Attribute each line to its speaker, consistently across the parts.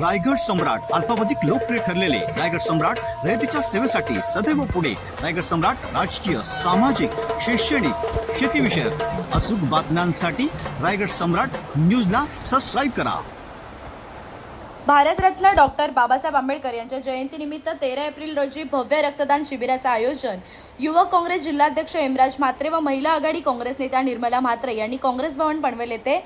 Speaker 1: रायगड सम्राट अल्पावधिक लोकप्रिय ठरलेले रायगड सम्राट रयतेच्या सेवेसाठी सदैव पुढे. रायगड सम्राट राजकीय सामाजिक शैक्षणिक शेतीविषयक अचूक बातम्यांसाठी रायगड सम्राट न्यूजला सबस्क्राईब करा.
Speaker 2: भारतरत्न डॉक्टर बाबासाहेब आंबेडकर यांच्या जयंतीनिमित्त तेरा एप्रिल रोजी भव्य रक्तदान शिबिराचं आयोजन. युवक काँग्रेस जिल्हाध्यक्ष हेमराज म्हात्रे व महिला आघाडी काँग्रेस नेत्या निर्मला म्हात्रे यांनी काँग्रेस भवन पनवेल येथे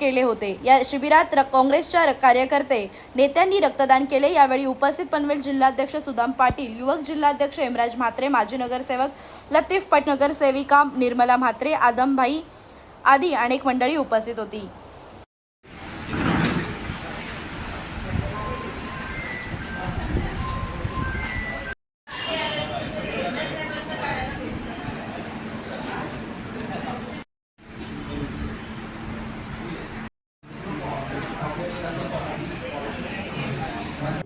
Speaker 2: केले होते. या शिबिरात काँग्रेसच्या र- कार्यकर्ते नेत्यांनी रक्तदान केले. यावेळी उपस्थित पनवेल जिल्हाध्यक्ष सुदाम पाटील युवक जिल्हाध्यक्ष हेमराज म्हात्रे माजी नगरसेवक लतीफ पटनगरसेविका निर्मला म्हात्रे आदमभाई आदी अनेक मंडळी उपस्थित होती.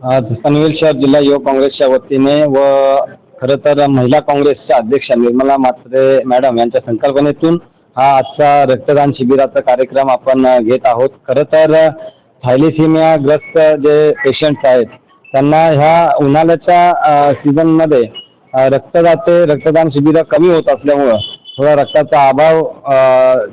Speaker 3: आज पनवेल शहर जिल्हा युवक काँग्रेसच्या वतीने व खरं तर महिला काँग्रेसच्या अध्यक्षा निर्मला म्हात्रे मॅडम यांच्या संकल्पनेतून हा आजचा रक्तदान शिबिराचा कार्यक्रम आपण घेत आहोत. खरं तर थायलेसिमियाग्रस्त जे पेशंट्स आहेत त्यांना ह्या उन्हाळ्याच्या सीझनमध्ये रक्तदाते रक्तदान शिबिरं कमी होत असल्यामुळं थोडा रक्ताचा अभाव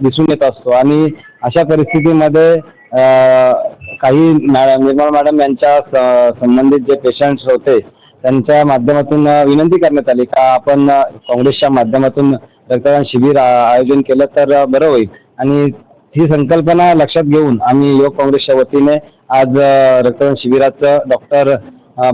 Speaker 3: दिसून येत असतो. आणि अशा परिस्थितीमध्ये काही मॅ निर्मला मॅडम यांच्या स- संबंधित जे पेशंट्स होते त्यांच्या माध्यमातून विनंती करण्यात आली का आपण काँग्रेसच्या माध्यमातून रक्तदान शिबिर आयोजन केलं तर बरं होईल. आणि ही संकल्पना लक्षात घेऊन आम्ही युवक काँग्रेसच्या वतीने आज रक्तदान शिबिराचं डॉक्टर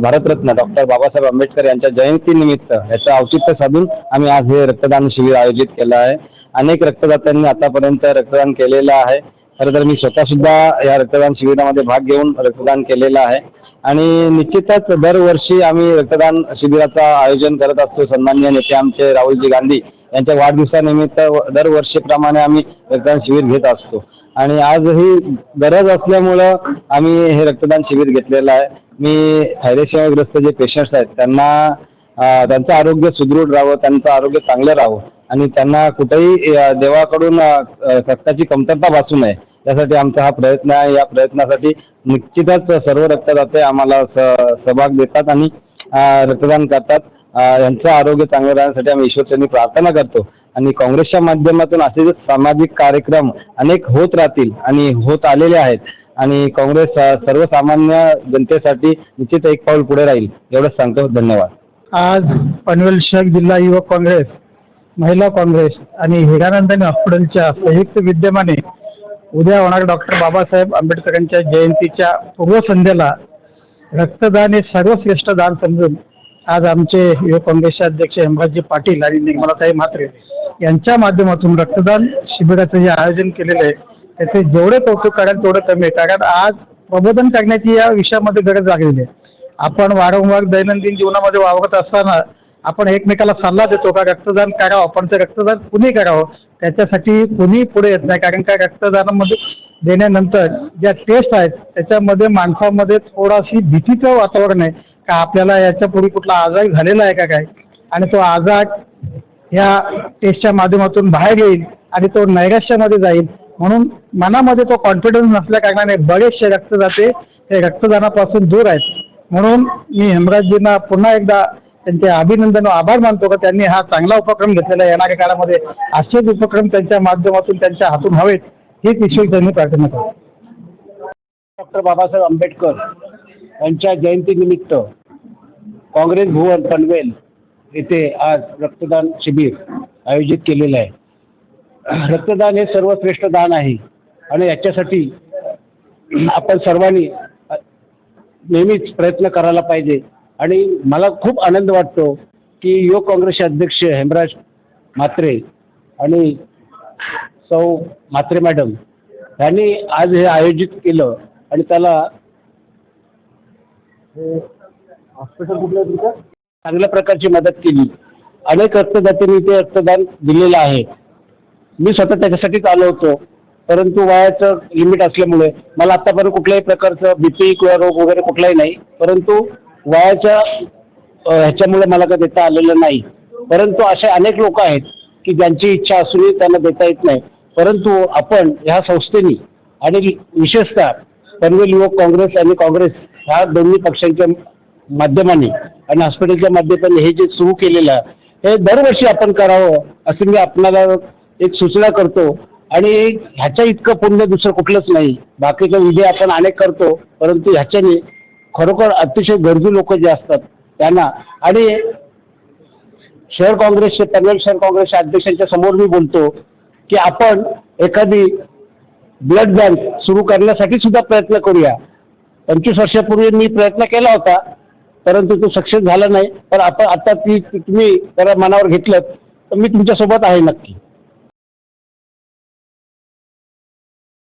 Speaker 3: भारतरत्न डॉक्टर बाबासाहेब आंबेडकर यांच्या जयंतीनिमित्त याचं औचित्य साधून आम्ही आज हे रक्तदान शिबिर आयोजित केलं आहे. अनेक रक्तदात्यांनी आतापर्यंत रक्तदान केलेलं आहे. खरं तर मी स्वतःसुद्धा या रक्तदान शिबिरामध्ये भाग घेऊन रक्तदान केलेलं आहे. आणि निश्चितच दरवर्षी आम्ही रक्तदान शिबिराचं आयोजन करत असतो. सन्मान्य नेते आमचे राहुलजी गांधी यांच्या वाढदिवसानिमित्त व- दरवर्षीप्रमाणे आम्ही रक्तदान शिबिर घेत असतो. आणि आजही गरज असल्यामुळं आम्ही हे रक्तदान शिबिर घेतलेलं आहे. मी थायरेशियाग्रस्त जे पेशंट्स आहेत त्यांना त्यांचं आरोग्य सुदृढ राहावं त्यांचं आरोग्य चांगलं राहावं. आणि त्यांना कुठेही देवाकडून रक्ताची कमतरता भासू नये. यासाठी आमचा हा प्रयत्न आहे. या प्रयत्नासाठी निश्चितच सर्व रक्तदाते आम्हाला स सहभाग देतात आणि रक्तदान करतात. यांचं आरोग्य चांगलं राहण्यासाठी आम्ही ईश्वरचरणी प्रार्थना करतो. आणि काँग्रेसच्या माध्यमातून असे सामाजिक कार्यक्रम अनेक होत राहतील आणि होत आलेले आहेत आणि काँग्रेस सर्वसामान्य जनतेसाठी निश्चित एक पाऊल पुढे राहील. एवढंच सांगतो. धन्यवाद.
Speaker 4: आज पनवेल शहर जिल्हा युवक काँग्रेस महिला काँग्रेस आणि हिरानंदन हॉस्पिटलच्या संयुक्त विद्यमाने उद्या होणार डॉक्टर बाबासाहेब आंबेडकरांच्या जयंतीच्या पूर्वसंध्येला रक्तदान हे सर्वश्रेष्ठ दान समजून आज आमचे युवक काँग्रेसचे अध्यक्ष हेमराजी पाटील आणि निर्मलाताई म्हात्रे यांच्या माध्यमातून रक्तदान शिबिराचं जे आयोजन केलेलं आहे त्याचे जेवढे कौतुक कराल तेवढं कमी आहे. कारण आज प्रबोधन करण्याची या विषयामध्ये गरज लागलेली आहे. आपण वारंवार दैनंदिन जीवनामध्ये वावरत असताना आपण एकमेकाला सल्ला देतो का रक्तदान करावं पण ते रक्तदान कुणी करावं? त्याच्यासाठी कुणी पुढे येत नाही. कारण का रक्तदानामध्ये देण्यानंतर ज्या टेस्ट आहेत त्याच्यामध्ये माणसामध्ये थोडाशी भीतीचं वातावरण आहे. का आपल्याला याच्यापूर्वी कुठला आजार झालेला आहे का काय? आणि तो आजार ह्या टेस्टच्या माध्यमातून बाहेर येईल आणि तो नैराश्यामध्ये जाईल. म्हणून मनामध्ये तो कॉन्फिडन्स नसल्या कारणाने बरेचसे रक्तदाते हे रक्तदानापासून दूर आहेत. म्हणून मी हेमराजजींना पुन्हा एकदा त्यांचे अभिनंदन व आभार मानतो का? त्यांनी हा चांगला उपक्रम घेतलेला आहे. येणाऱ्या काळामध्ये असेच उपक्रम त्यांच्या माध्यमातून त्यांच्या हातून हवेत. हीच ईश्वर त्यांनी प्रार्थना करतो.
Speaker 5: डॉक्टर बाबासाहेब आंबेडकर यांच्या जयंतीनिमित्त काँग्रेस भुवन पनवेल येथे आज रक्तदान शिबिर आयोजित केलेलं आहे. रक्तदान हे सर्वश्रेष्ठ दान आहे. आणि याच्यासाठी आपण सर्वांनी नेहमीच प्रयत्न करायला पाहिजे. आणि मला खूप आनंद वाटतो की युवक काँग्रेसचे अध्यक्ष हेमराज म्हात्रे आणि सौ म्हात्रे मॅडम यांनी आज हे आयोजित केलं आणि त्याला हॉस्पिटल कुठलं आहे तुमचं? चांगल्या प्रकारची मदत केली. अनेक रक्तदात्यांनी ते रक्तदान दिलेलं आहे. मी स्वतः त्याच्यासाठीच आलो होतो. परंतु वयाचं लिमिट असल्यामुळे मला आत्तापर्यंत कुठल्याही प्रकारचं बी पी किंवा रोग वगैरे कुठलाही नाही. परंतु वयाच्या ह्याच्यामुळे मला का देता आलेलं नाही. परंतु असे अनेक लोक आहेत की ज्यांची इच्छा असूनही त्यांना देता येत नाही. परंतु आपण ह्या संस्थेनी आणि विशेषतः पनवेल युवक काँग्रेस आणि काँग्रेस ह्या दोन्ही पक्षांच्या माध्यमाने आणि हॉस्पिटलच्या माध्यमाने हे जे सुरू केलेलं आहे हे दरवर्षी आपण करावं असं मी आपणाला एक सूचना करतो. आणि ह्याच्या इतकं पुण्य दुसरं कुठलंच नाही. बाकीच्या विजय आपण अनेक करतो परंतु ह्याच्याने खरोखर अतिशय गरजू लोक जे असतात त्यांना आणि शहर काँग्रेसचे पनवेल शहर काँग्रेसच्या अध्यक्षांच्या समोर मी बोलतो की आपण एखादी ब्लड बँक सुरू करण्यासाठी सुद्धा प्रयत्न करूया. पंचवीस वर्षापूर्वी मी प्रयत्न केला होता परंतु तो सक्सेस झाला नाही. पण आपण आता ती तुम्ही जरा मनावर घेतलं तर मी तुमच्यासोबत आहे नक्की.